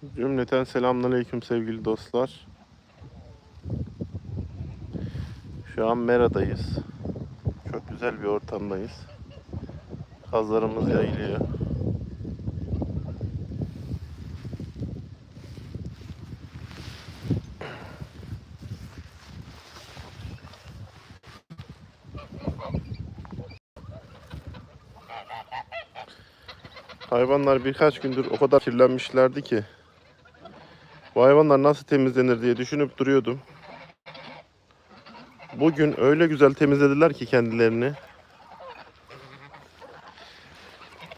Cümleten selamünaleyküm sevgili dostlar. Şu an Mera'dayız. Çok güzel bir ortamdayız. Kazlarımız yayılıyor. Hayvanlar birkaç gündür o kadar kirlenmişlerdi ki hayvanlar nasıl temizlenir diye düşünüp duruyordum. Bugün öyle güzel temizlediler ki kendilerini.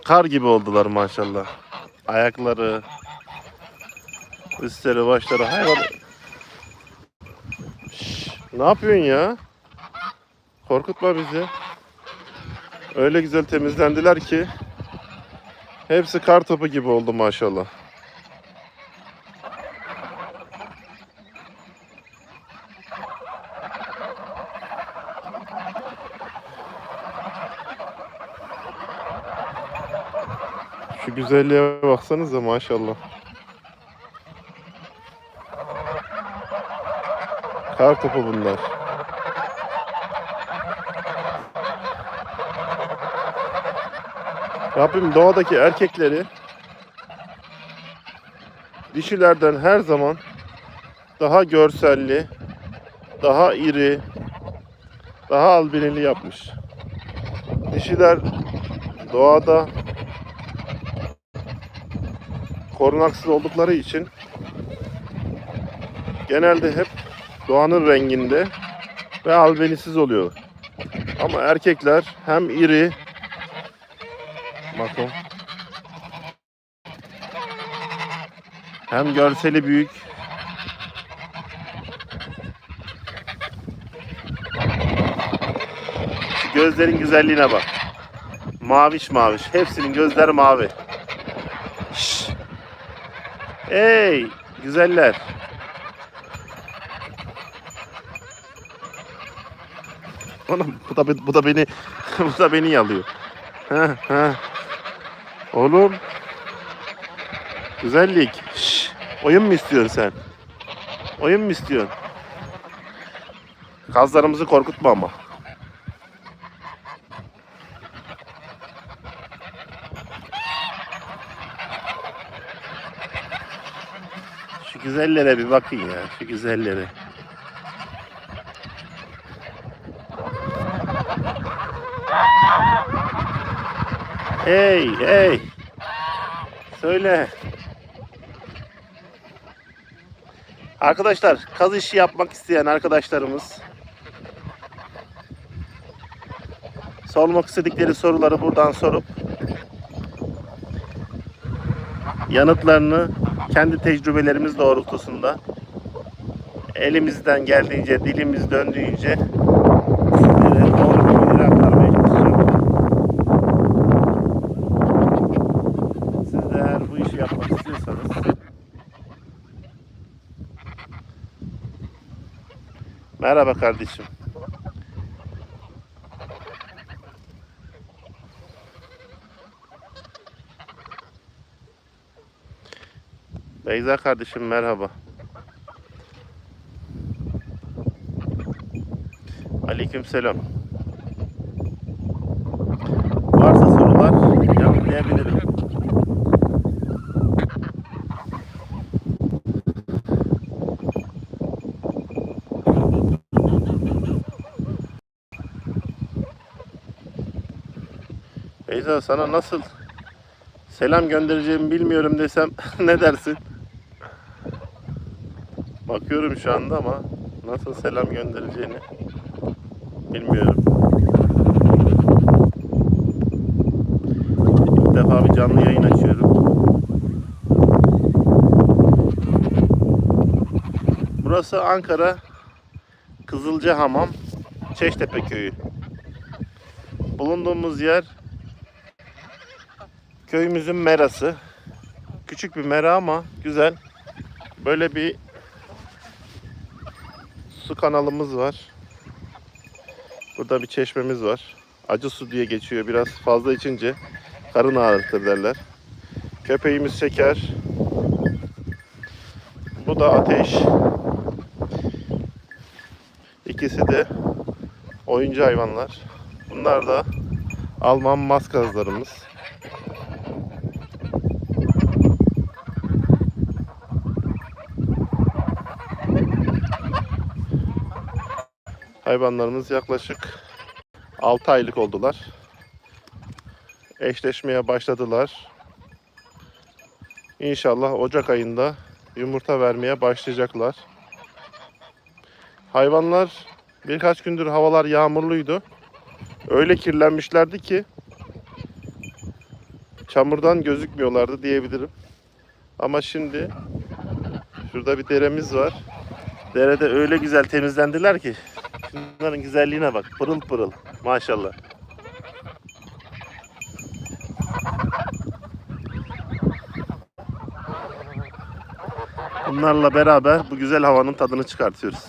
Kar gibi oldular maşallah. Ayakları, üstleri, başları hayvan. Şşş, ne yapıyorsun ya? Korkutma bizi. Öyle güzel temizlendiler ki hepsi kar topu gibi oldu maşallah. Güzelliğe baksanıza maşallah. Kar topu bunlar. Rabbim doğadaki erkekleri dişilerden her zaman daha görselli, daha iri, daha albineli yapmış. Dişiler doğada korunaksız oldukları için genelde hep doğanın renginde ve albenisiz oluyor. Ama erkekler hem iri bakın hem görseli büyük gözlerin güzelliğine bak. Maviş maviş. Hepsinin gözleri mavi. Hey güzeller. Oğlum bu da bu da beni bu da beni yalıyor. Ha ha. Oğlum. Güzellik. Şşş. Oyun mu istiyorsun sen? Oyun mu istiyorsun? Kazlarımızı korkutma ama. Şu güzellere bir bakın ya. Şu güzellere. Hey hey. Söyle. Arkadaşlar kaz işi yapmak isteyen arkadaşlarımız sormak istedikleri soruları buradan sorup yanıtlarını kendi tecrübelerimiz doğrultusunda elimizden geldiğince, dilimiz döndüğünce sizlere doğru bilgileri aktarmaya çalışacağım. Siz de eğer bu işi yapmak istiyorsanız Merhaba kardeşim. Beyza kardeşim merhaba. Aleyküm selam. Varsa sorular yanıtlayabilirim. Beyza sana nasıl selam göndereceğimi bilmiyorum desem ne dersin? Bakıyorum şu anda ama nasıl selam göndereceğini bilmiyorum. İlk defa bir canlı yayın açıyorum. Burası Ankara Kızılcahamam Çeştepe köyü. Bulunduğumuz yer köyümüzün merası. Küçük bir mera ama güzel. Böyle bir su kanalımız var. Burada bir çeşmemiz var. Acı su diye geçiyor. Biraz fazla içince karın ağrıtır derler. Köpeğimiz şeker. Bu da ateş. İkisi de oyuncu hayvanlar. Bunlar da Alman maskazlarımız. Hayvanlarımız yaklaşık 6 aylık oldular. Eşleşmeye başladılar. İnşallah Ocak ayında yumurta vermeye başlayacaklar. Hayvanlar birkaç gündür havalar yağmurluydu. Öyle kirlenmişlerdi ki çamurdan gözükmüyorlardı diyebilirim. Ama şimdi şurada bir deremiz var. Derede öyle güzel temizlendiler ki Şunların güzelliğine bak. Pırıl pırıl. Maşallah. Bunlarla beraber bu güzel havanın tadını çıkartıyoruz.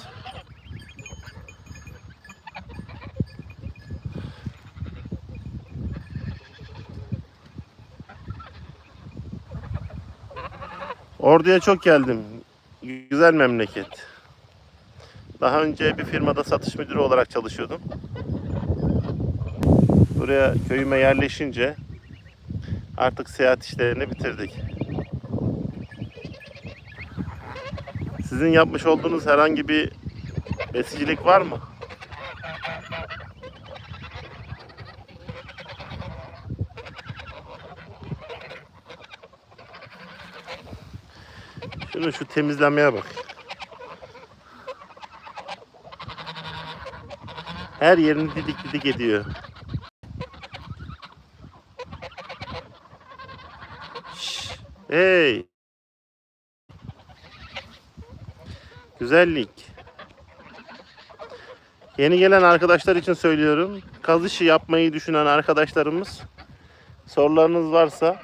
Ordu'ya çok geldim. Güzel memleket. Daha önce bir firmada satış müdürü olarak çalışıyordum. Buraya köyüme yerleşince artık seyahat işlerini bitirdik. Sizin yapmış olduğunuz herhangi bir besicilik var mı? Şunu şu temizlenmeye bak. Her yerini didik didik ediyor. Şş, hey. Güzellik. Yeni gelen arkadaşlar için söylüyorum. Kaz işi yapmayı düşünen arkadaşlarımız sorularınız varsa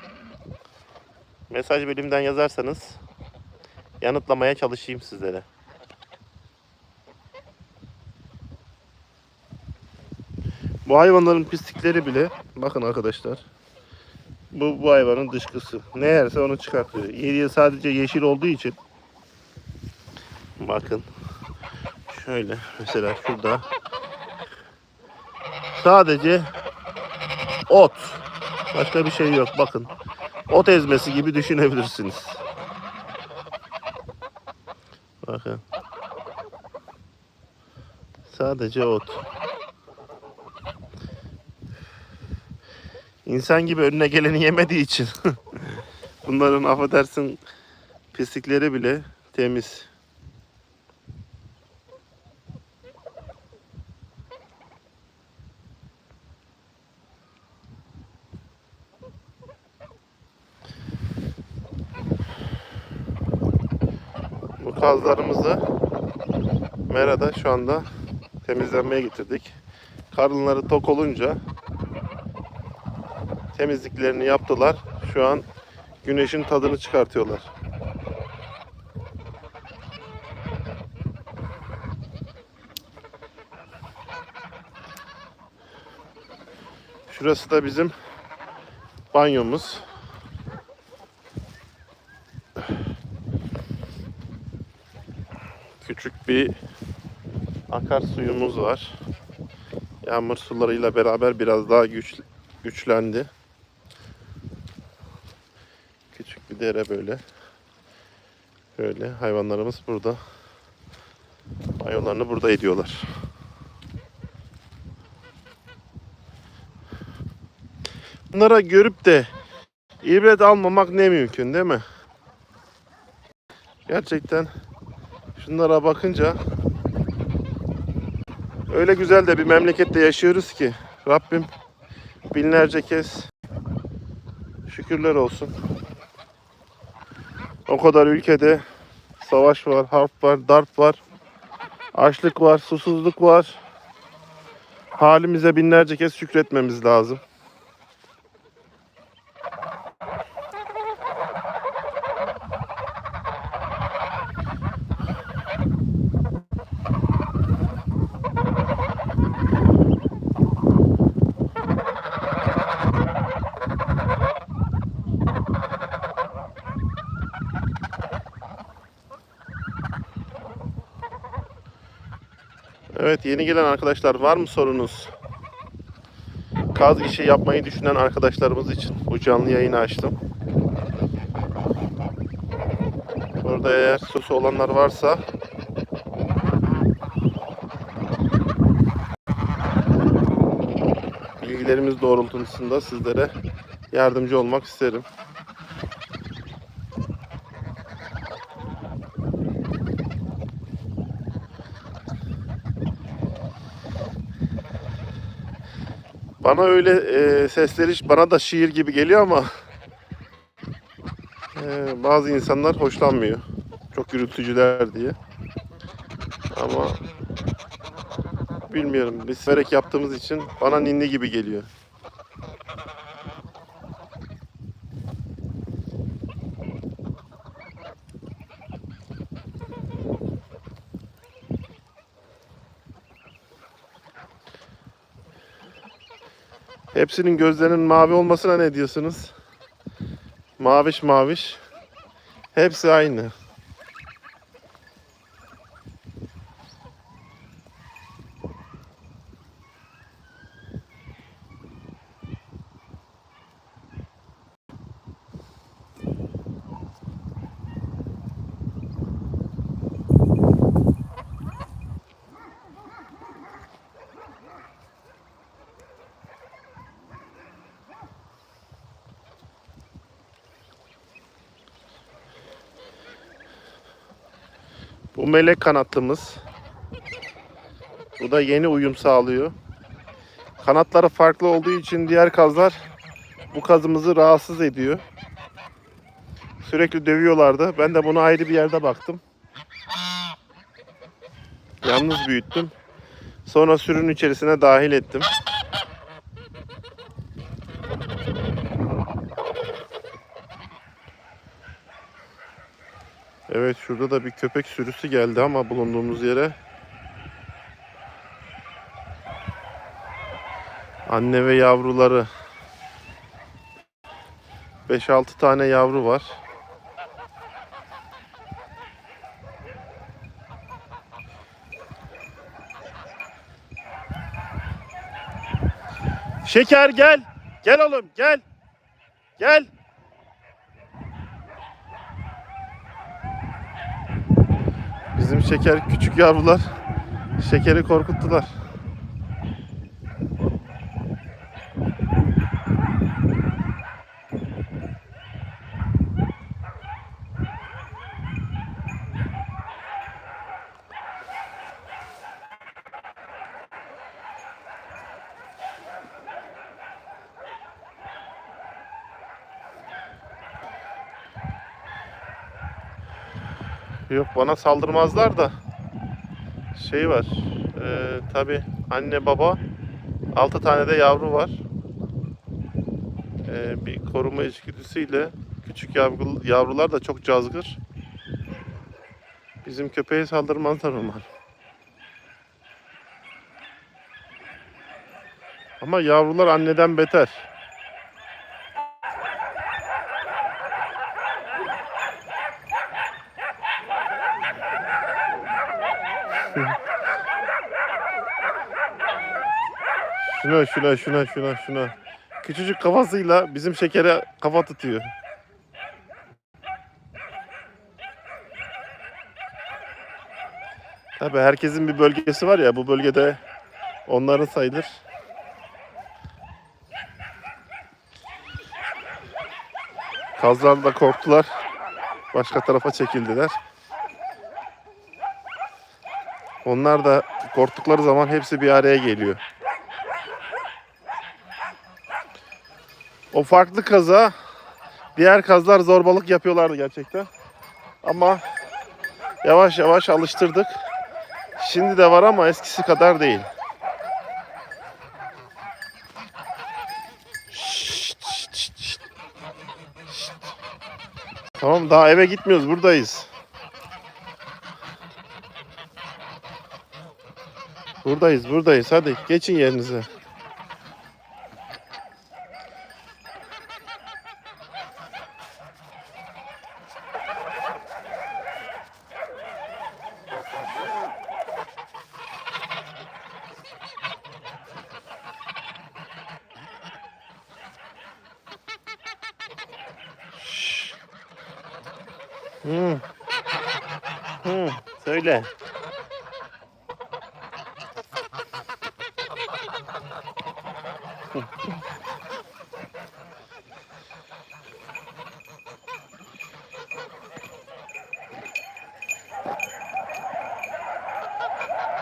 mesaj bölümünden yazarsanız yanıtlamaya çalışayım sizlere. Bu hayvanların pislikleri bile bakın arkadaşlar. Bu, bu hayvanın dışkısı. Ne yerse onu çıkartıyor. Yediği sadece yeşil olduğu için. Bakın. Şöyle mesela şurada. Sadece ot. Başka bir şey yok. Bakın. Ot ezmesi gibi düşünebilirsiniz. Bakın. Sadece ot. İnsan gibi önüne geleni yemediği için bunların affedersin pislikleri bile temiz. Bu kazlarımızı Mera'da şu anda temizlenmeye getirdik. Karınları tok olunca temizliklerini yaptılar. Şu an güneşin tadını çıkartıyorlar. Şurası da bizim banyomuz. Küçük bir akarsuyumuz var. Yağmur sularıyla beraber biraz daha güç, güçlendi. Küçük bir dere böyle. Böyle hayvanlarımız burada. Banyolarını burada ediyorlar. Bunlara görüp de ibret almamak ne mümkün değil mi? Gerçekten şunlara bakınca öyle güzel de bir memlekette yaşıyoruz ki Rabbim binlerce kez şükürler olsun. O kadar ülkede savaş var, harp var, darp var, açlık var, susuzluk var. Halimize binlerce kez şükretmemiz lazım. Evet yeni gelen arkadaşlar var mı sorunuz? Kaz işi yapmayı düşünen arkadaşlarımız için bu canlı yayını açtım. Orada eğer sosu olanlar varsa bilgilerimiz doğrultusunda sizlere yardımcı olmak isterim. Bana öyle e, sesleri bana da şiir gibi geliyor ama e, bazı insanlar hoşlanmıyor. Çok gürültücüler diye. Ama bilmiyorum. Biz yaptığımız için bana ninni gibi geliyor. Hepsinin gözlerinin mavi olmasına ne diyorsunuz? Maviş maviş. Hepsi aynı. Melek kanatlımız. Bu da yeni uyum sağlıyor. Kanatları farklı olduğu için diğer kazlar bu kazımızı rahatsız ediyor. Sürekli dövüyorlardı. Ben de bunu ayrı bir yerde baktım. Yalnız büyüttüm. Sonra sürünün içerisine dahil ettim. Evet şurada da bir köpek sürüsü geldi ama bulunduğumuz yere. Anne ve yavruları. 5-6 tane yavru var. Şeker gel. Gel oğlum gel. Gel. Bizim şeker küçük yavrular şekeri korkuttular. Yok bana saldırmazlar da şey var. E, Tabi anne baba 6 tane de yavru var. E, bir koruma içgüdüsüyle küçük yavru, yavrular da çok cazgır. Bizim köpeğe saldırmazlar umarım. Ama yavrular anneden beter. Şuna şuna şuna şuna şuna. Küçücük kafasıyla bizim şekere kafa tutuyor. Tabii herkesin bir bölgesi var ya bu bölgede onların sayılır. Kazlar da korktular. Başka tarafa çekildiler. Onlar da korktukları zaman hepsi bir araya geliyor. O farklı kaza diğer kazlar zorbalık yapıyorlardı gerçekten. Ama yavaş yavaş alıştırdık. Şimdi de var ama eskisi kadar değil. Şşt, şşt, şşt. Şşt. Tamam daha eve gitmiyoruz buradayız. Buradayız buradayız hadi geçin yerinize. Hı. Hı. Söyle.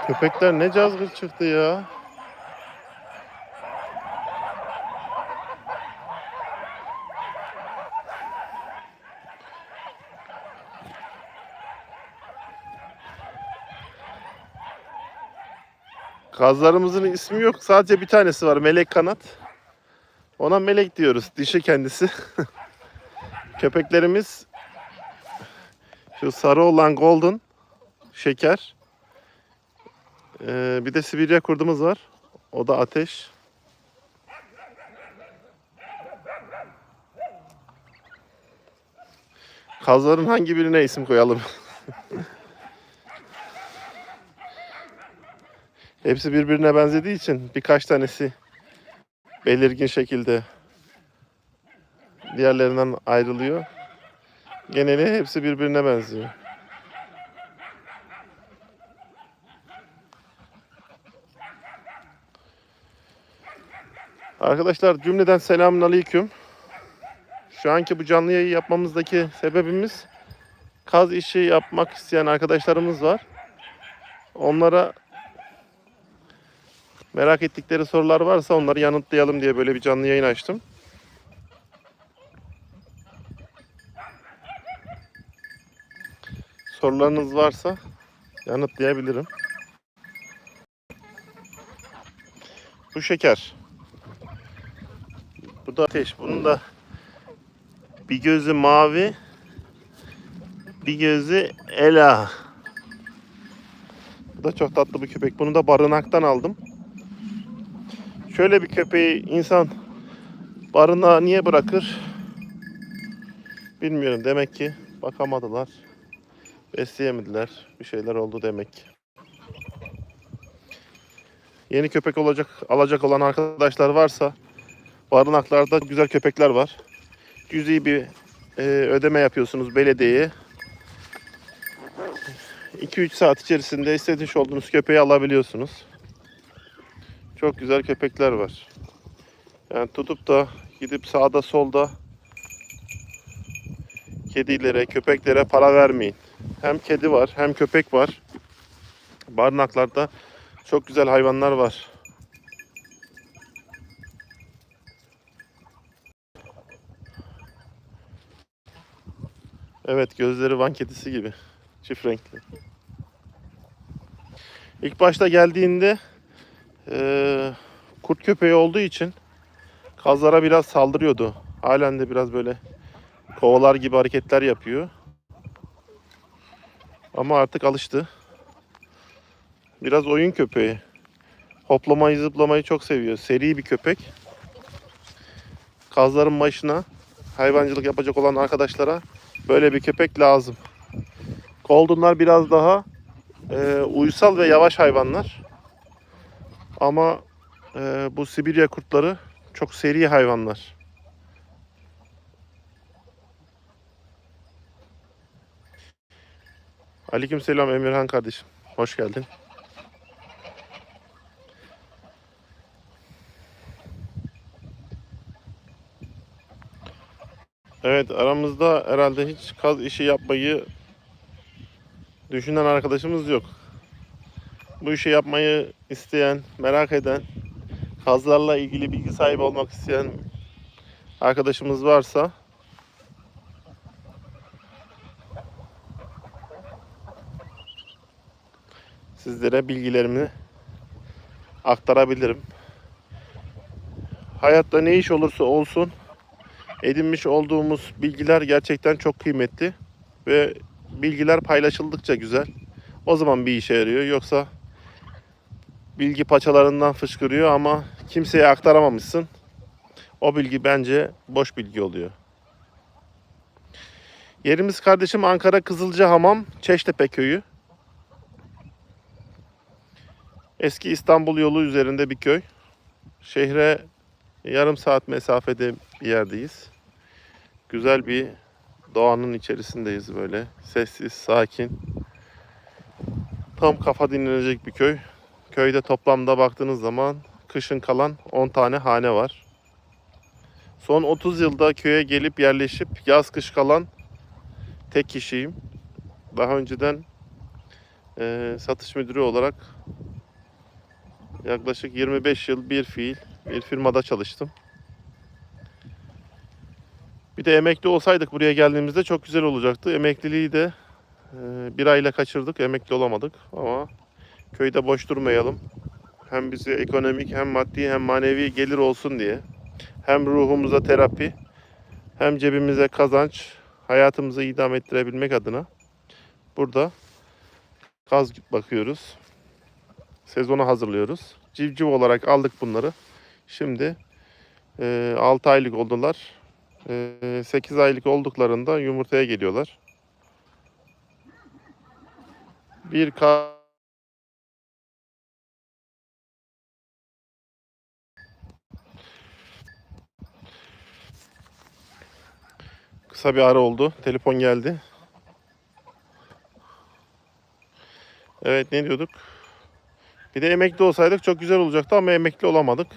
Köpekler ne cazgır çıktı ya. Kazlarımızın ismi yok. Sadece bir tanesi var. Melek kanat. Ona melek diyoruz. Dişi kendisi. Köpeklerimiz şu sarı olan golden şeker. Ee, bir de Sibirya kurdumuz var. O da ateş. Kazların hangi birine isim koyalım? Hepsi birbirine benzediği için birkaç tanesi belirgin şekilde diğerlerinden ayrılıyor. Geneli hepsi birbirine benziyor. Arkadaşlar cümleden selamun aleyküm. Şu anki bu canlı yayın yapmamızdaki sebebimiz kaz işi yapmak isteyen arkadaşlarımız var. Onlara merak ettikleri sorular varsa onları yanıtlayalım diye böyle bir canlı yayın açtım. Sorularınız varsa yanıtlayabilirim. Bu şeker. Bu da ateş. Bunun da bir gözü mavi, bir gözü ela. Bu da çok tatlı bir köpek. Bunu da barınaktan aldım. Şöyle bir köpeği insan barınağa niye bırakır? Bilmiyorum. Demek ki bakamadılar. Besleyemediler. Bir şeyler oldu demek ki. Yeni köpek olacak, alacak olan arkadaşlar varsa barınaklarda güzel köpekler var. Cüzi bir e, ödeme yapıyorsunuz belediyeye. 2-3 saat içerisinde istediğiniz olduğunuz köpeği alabiliyorsunuz. Çok güzel köpekler var. Yani tutup da gidip sağda solda kedilere, köpeklere para vermeyin. Hem kedi var hem köpek var. Barınaklarda çok güzel hayvanlar var. Evet gözleri van kedisi gibi. Çift renkli. İlk başta geldiğinde eee, kurt köpeği olduğu için kazlara biraz saldırıyordu. Halen de biraz böyle kovalar gibi hareketler yapıyor. Ama artık alıştı. Biraz oyun köpeği. Hoplamayı zıplamayı çok seviyor. Seri bir köpek. Kazların başına hayvancılık yapacak olan arkadaşlara böyle bir köpek lazım. Golden'lar biraz daha e, uysal ve yavaş hayvanlar. Ama e, bu Sibirya kurtları çok seri hayvanlar. Aleykümselam Emirhan kardeşim. Hoş geldin. Evet aramızda herhalde hiç kaz işi yapmayı düşünen arkadaşımız yok. Bu işi yapmayı isteyen, merak eden, kazlarla ilgili bilgi sahibi olmak isteyen arkadaşımız varsa sizlere bilgilerimi aktarabilirim. Hayatta ne iş olursa olsun edinmiş olduğumuz bilgiler gerçekten çok kıymetli ve bilgiler paylaşıldıkça güzel. O zaman bir işe yarıyor. Yoksa bilgi paçalarından fışkırıyor ama kimseye aktaramamışsın. O bilgi bence boş bilgi oluyor. Yerimiz kardeşim Ankara Kızılcahamam, Çeştepe köyü. Eski İstanbul yolu üzerinde bir köy. Şehre yarım saat mesafede bir yerdeyiz. Güzel bir doğanın içerisindeyiz böyle. Sessiz, sakin. Tam kafa dinlenecek bir köy. Köyde toplamda baktığınız zaman kışın kalan 10 tane hane var. Son 30 yılda köye gelip yerleşip yaz kış kalan tek kişiyim. Daha önceden eee, satış müdürü olarak yaklaşık 25 yıl bir fiil bir firmada çalıştım. Bir de emekli olsaydık buraya geldiğimizde çok güzel olacaktı. Emekliliği de eee, bir ayla kaçırdık. Emekli olamadık ama köyde boş durmayalım. Hem bize ekonomik hem maddi hem manevi gelir olsun diye. Hem ruhumuza terapi hem cebimize kazanç hayatımızı idame ettirebilmek adına burada kaz bakıyoruz. Sezona hazırlıyoruz. Civciv olarak aldık bunları. Şimdi 6 aylık oldular. 8 aylık olduklarında yumurtaya geliyorlar. Bir kaz Kısa bir ara oldu. Telefon geldi. Evet ne diyorduk? Bir de emekli olsaydık çok güzel olacaktı ama emekli olamadık.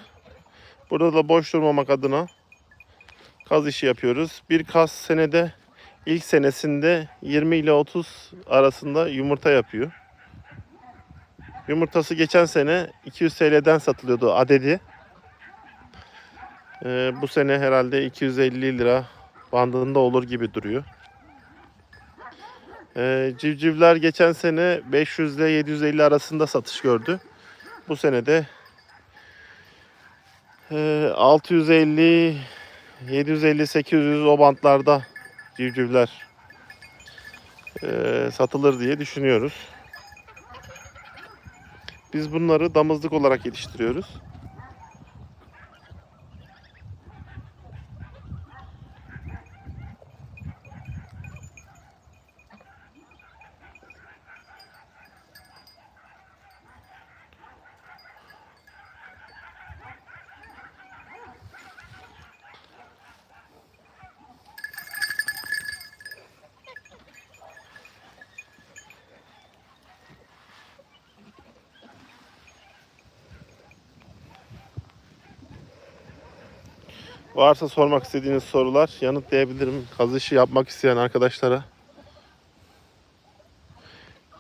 Burada da boş durmamak adına kaz işi yapıyoruz. Bir kaz senede ilk senesinde 20 ile 30 arasında yumurta yapıyor. Yumurtası geçen sene 200 TL'den satılıyordu adedi. Ee, bu sene herhalde 250 lira bandında olur gibi duruyor. Ee, civcivler geçen sene 500 ile 750 arasında satış gördü. Bu sene de e, 650, 750, 800 o bantlarda civcivler e, satılır diye düşünüyoruz. Biz bunları damızlık olarak yetiştiriyoruz. Varsa sormak istediğiniz sorular yanıtlayabilirim. Kazı işi yapmak isteyen arkadaşlara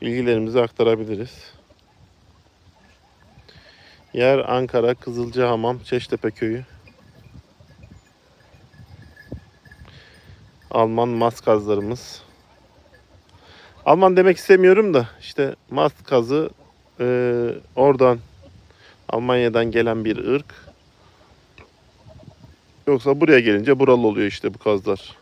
bilgilerimizi aktarabiliriz. Yer Ankara, Kızılcahamam, Çeştepe köyü. Alman mas kazlarımız. Alman demek istemiyorum da işte mas kazı eee, oradan Almanya'dan gelen bir ırk. Yoksa buraya gelince buralı oluyor işte bu kazlar.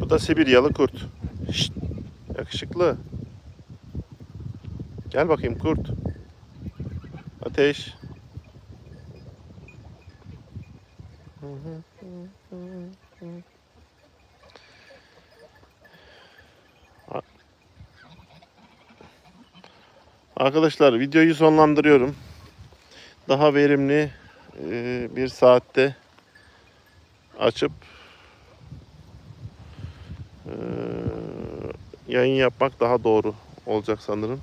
Bu da Sibiryalı kurt. Şşt, yakışıklı. Gel bakayım kurt. Ateş. Arkadaşlar videoyu sonlandırıyorum. Daha verimli e, bir saatte açıp e, yayın yapmak daha doğru olacak sanırım.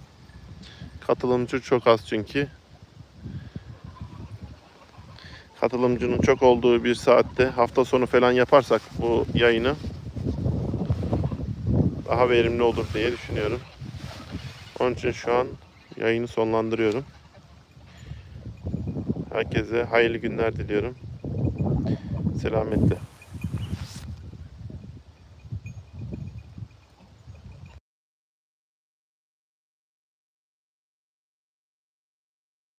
Katılımcı çok az çünkü. Katılımcının çok olduğu bir saatte hafta sonu falan yaparsak bu yayını daha verimli olur diye düşünüyorum. Onun için şu an yayını sonlandırıyorum. Herkese hayırlı günler diliyorum. Selametle.